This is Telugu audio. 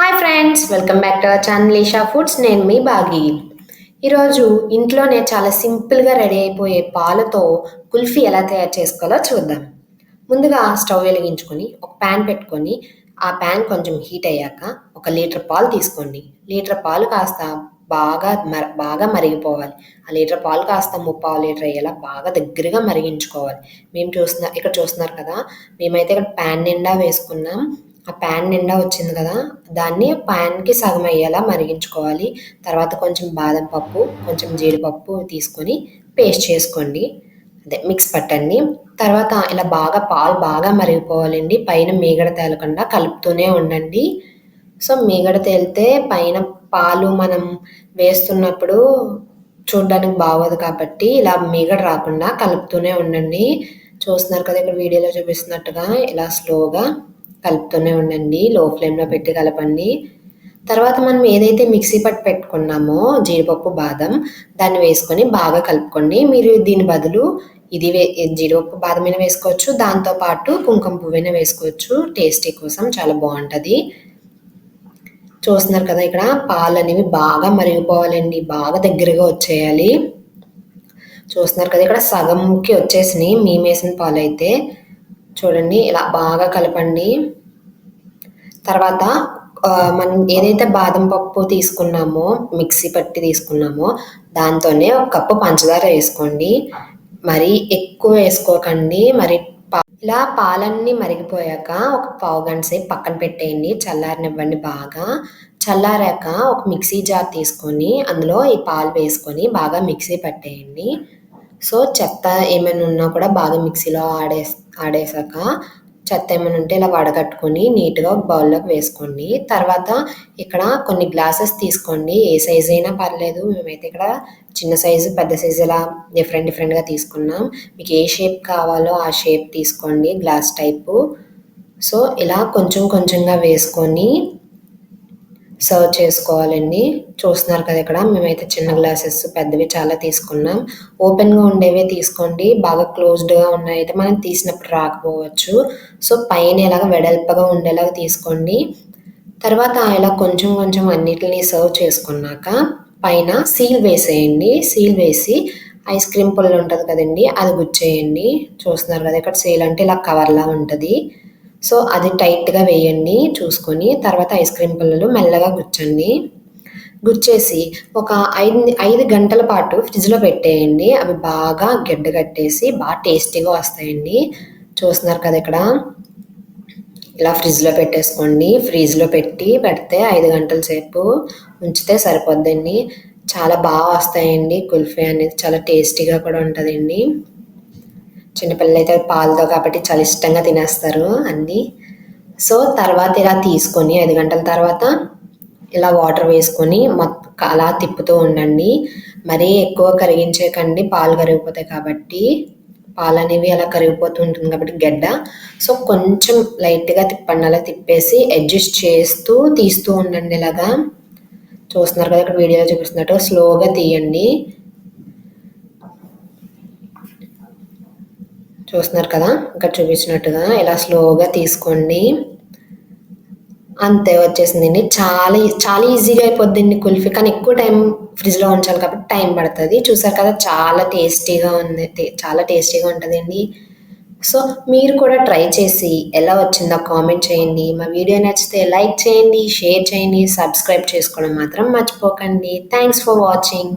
Hi friends welcome back to our channel Isha Foods. నేను మీ బాగి. ఈరోజు ఇంట్లోనే చాలా సింపుల్గా రెడీ అయిపోయే పాలతో కుల్ఫీ ఎలా తయారు చేసుకోవాలో చూద్దాం. ముందుగా స్టవ్ వెలిగించుకొని ఒక ప్యాన్ పెట్టుకొని ఆ ప్యాన్ కొంచెం హీట్ అయ్యాక ఒక లీటర్ పాలు తీసుకోండి. లీటర్ పాలు కాస్త బాగా మర బాగా మరిగిపోవాలి. ఆ లీటర్ పాలు కాస్త ముప్పావు లీటర్ అయ్యేలా బాగా దగ్గరగా మరిగించుకోవాలి. మేము చూస్తున్నా ఇక్కడ చూస్తున్నారు కదా మేమైతే ఇక్కడ ప్యాన్ నిండా వేసుకున్నాం. ఆ ప్యాన్ నిండా వచ్చింది కదా దాన్ని ప్యాన్కి సగం అయ్యేలా మరిగించుకోవాలి. తర్వాత కొంచెం బాదం పప్పు కొంచెం జీడిపప్పు తీసుకొని పేస్ట్ చేసుకోండి. అదే మిక్స్ పట్టండి. తర్వాత ఇలా బాగా పాలు బాగా మరిగిపోవాలండి. పైన మీగడ తేలకుండా కలుపుతూనే ఉండండి. సో మీగడ తేలితే పైన పాలు మనం వేస్తున్నప్పుడు చూడడానికి బాగోదు కాబట్టి ఇలా మీగడ రాకుండా కలుపుతూనే ఉండండి. చూస్తున్నారు కదా ఇక్కడ వీడియోలో చూపిస్తున్నట్టుగా ఇలా స్లోగా కలుపుతూనే ఉండండి. లో ఫ్లేమ్లో పెట్టి కలపండి. తర్వాత మనం ఏదైతే మిక్సీ పట్టు పెట్టుకున్నామో జీడిపప్పు బాదం దాన్ని వేసుకొని బాగా కలుపుకోండి. మీరు దీని బదులు ఇది వే జీడిపప్పు బాదమైన వేసుకోవచ్చు. దాంతోపాటు కుంకుమ పువ్వైనా వేసుకోవచ్చు. టేస్టీ కోసం చాలా బాగుంటుంది. చూస్తున్నారు కదా ఇక్కడ పాలు అనేవి బాగా మరిగిపోవాలండి. బాగా దగ్గరగా వచ్చేయాలి. చూస్తున్నారు కదా ఇక్కడ సగంకి వచ్చేసినాయి. మేమేసిన పాలు అయితే చూడండి ఇలా బాగా కలపండి. తర్వాత మనం ఏదైతే బాదం పప్పు తీసుకున్నామో మిక్సీ పట్టి తీసుకున్నామో దాంతోనే ఒక కప్పు పంచదార వేసుకోండి. మరి ఎక్కువ వేసుకోకండి. మరి ఇలా పాలన్నీ మరిగిపోయాక ఒక పావు గంట సేపు పక్కన పెట్టేయండి. చల్లారనివ్వండి బాగా. చల్లారాక ఒక మిక్సీ జార్ తీసుకొని అందులో ఈ పాలు వేసుకొని బాగా మిక్సీ పట్టేయండి. సో చెత్త ఏమైనా ఉన్నా కూడా బాగా మిక్సీలో ఆడే ఆడేసాక చెత్త ఏమైనా ఉంటే ఇలా వడగట్టుకొని నీట్గా బౌల్లోకి వేసుకోండి. తర్వాత ఇక్కడ కొన్ని గ్లాసెస్ తీసుకోండి. ఏ సైజ్ అయినా పర్లేదు. మేమైతే ఇక్కడ చిన్న సైజు పెద్ద సైజు ఇలా డిఫరెంట్ డిఫరెంట్గా తీసుకున్నాం. మీకు ఏ షేప్ కావాలో ఆ షేప్ తీసుకోండి గ్లాస్ టైపు. సో ఇలా కొంచెం కొంచెంగా వేసుకొని సర్వ్ చేసుకోవాలండి. చూస్తున్నారు కదా ఇక్కడ మేమైతే చిన్న గ్లాసెస్ పెద్దవి చాలా తీసుకున్నాం. ఓపెన్గా ఉండేవే తీసుకోండి. బాగా క్లోజ్డ్గా ఉన్నాయైతే మనం తీసినప్పుడు రాకపోవచ్చు. సో పైన ఇలాగ వెడల్పగా ఉండేలాగా తీసుకోండి. తర్వాత ఇలా కొంచెం కొంచెం అన్నిటిని సర్వ్ చేసుకున్నాక పైన సీల్ వేసేయండి. సీల్ వేసి ఐస్ క్రీమ్ పుల్ల ఉంటుంది కదండి అది గుచ్చేయండి. చూస్తున్నారు కదా ఇక్కడ సీల్ అంటే ఇలా కవర్లా ఉంటుంది. సో అది టైట్గా వేయండి చూసుకొని తర్వాత ఐస్ క్రీమ్ పిల్లలు మెల్లగా గుచ్చండి. గుచ్చేసి ఒక ఐదు ఐదు గంటల పాటు ఫ్రిడ్జ్లో పెట్టేయండి. అవి బాగా గడ్డ కట్టేసి బాగా టేస్టీగా వస్తాయండి. చూస్తున్నారు కదా ఇక్కడ? ఇలా ఫ్రిడ్జ్లో పెట్టేసుకోండి. ఫ్రిడ్జ్లో పెట్టి పెడితే ఐదు గంటల సేపు ఉంచితే సరిపోద్దండి. చాలా బాగా వస్తాయండి. కుల్ఫీ అనేది చాలా టేస్టీగా కూడా ఉంటుందండి. చిన్నపిల్లలు అయితే పాలతో కాబట్టి చాలా ఇష్టంగా తినేస్తారు అన్నీ. సో తర్వాత ఇలా తీసుకొని ఐదు గంటల తర్వాత ఇలా వాటర్ వేసుకొని మొత్తం అలా తిప్పుతూ ఉండండి. మరీ ఎక్కువ కరిగించేకండి పాలు కరిగిపోతాయి కాబట్టి. పాలు అనేవి అలా కరిగిపోతూ ఉంటుంది కాబట్టి గడ్డ. సో కొంచెం లైట్గా తిప్పండి అలా తిప్పేసి అడ్జస్ట్ చేస్తూ తీస్తూ ఉండండి ఇలాగా. చూస్తున్నారు కదా ఇక్కడ వీడియోలో చూపిస్తున్నట్టు స్లోగా తీయండి. చూస్తున్నారు కదా ఇక్కడ చూపించినట్టుగా. ఇలా స్లోగా తీసుకోండి. అంతే వచ్చేసిందండి చాలా చాలా ఈజీగా అయిపోద్దండి కుల్ఫీ. కానీ ఎక్కువ టైం ఫ్రిడ్జ్లో ఉంచాలి కాబట్టి టైం పడుతుంది. చూసారు కదా చాలా టేస్టీగా ఉంది. చాలా టేస్టీగా ఉంటుందండి సో మీరు కూడా ట్రై చేసి ఎలా వచ్చిందో కామెంట్ చేయండి. మా వీడియో నచ్చితే లైక్ చేయండి షేర్ చేయండి సబ్స్క్రైబ్ చేసుకోవడం మాత్రం మర్చిపోకండి. Thanks for watching